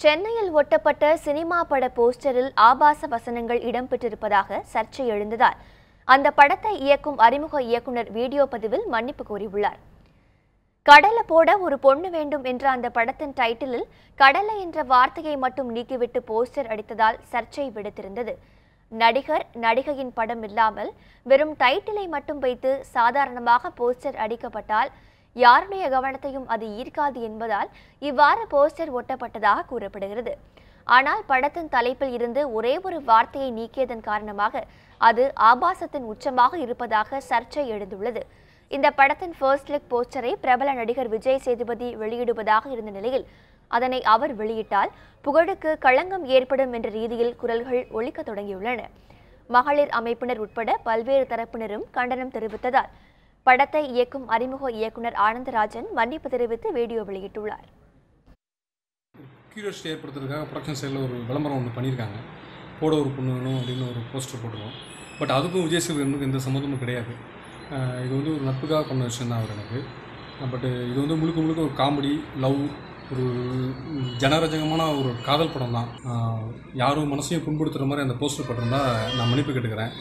சென்னையில் ஒட்டப்பட்ட சினிமா பட போஸ்டரில் ஆபாச வசனங்கள் இடம்பெற்றிருப்பதாக சர்ச்சை எழுந்ததால் அந்த படத்தை இயக்கும் அறிமுக இயக்குனர் வீடியோ பதிவில் மன்னிப்பு கூறியுள்ளார் கடலை போட ஒரு பொண்ணு வேண்டும் என்ற அந்த படத்தின் டைட்டிலில் கடலை என்ற வார்த்தையை மட்டும் நீக்கிவிட்டு போஸ்டர் அடித்ததால் சர்ச்சை விடுத்திருந்தது. நடிகர் நடிகையின் படம் இல்லாமல் வெறும் டைட்டிலை மட்டும் வைத்து சாதாரணமாக போஸ்டர் அடிக்கப்பட்டால் யாருடைய கவனத்தையும் அது ஈர்க்காது என்பதால் இவ்வாறு போஸ்டர் ஒட்டப்பட்டதாக கூறப்படுகிறது. ஆனால் படத்தின் தலைப்பில் இருந்து ஒரே ஒரு வார்த்தையை நீக்கியதன் காரணமாக அது ஆபாசத்தின் உச்சமாக இருப்பதாக சர்ச்சை எழுந்துள்ளது. இந்த படத்தின் ஃபர்ஸ்ட் லுக் போஸ்டரை பிரபல நடிகர் விஜய் சேதுபதி வெளியிடுவதாக இருந்த நிலையில் அதனை அவர் வெளியிட்டால் புகழுக்கு களங்கம் ஏற்படும் என்ற ரீதியில் குரல்கள் ஒழிக்க தொடங்கியுள்ளன. மகளிர் அமைப்பினர் உட்பட பல்வேறு தரப்பினரும் கண்டனம் தெரிவித்ததால் படத்தை இயக்கும் அறிமுக இயக்குனர் ஆனந்தராஜன் மன்னிப்பு தெரிவித்து வீடியோ வெளியிட்டுள்ளார். கியூரியாசிட்டி ஏற்படுத்துறதுக்காக ப்ரொடக்ஷன் சைடில் ஒரு விளம்பரம் ஒன்று பண்ணியிருக்காங்க. போட ஒரு பொண்ணு வேணும் அப்படின்னு ஒரு போஸ்டர் போட்டுருவோம் பட் அதுக்கும் விஜய் சேதுபதிக்கு எந்த சம்மந்தமும் கிடையாது. இது வந்து ஒரு நட்புக்காக பண்ண விஷயம் தான் அவர் எனக்கு. பட்டு இது வந்து முழுக்க முழுக்க ஒரு காமெடி லவ் ஒரு ஜனரஜகமான ஒரு காதல் படம் தான். யாரும் மனசையும் புண்படுத்துகிற மாதிரி அந்த போஸ்டர் போட்டிருந்தா நான் மன்னிப்பு கேட்டுக்கிறேன்.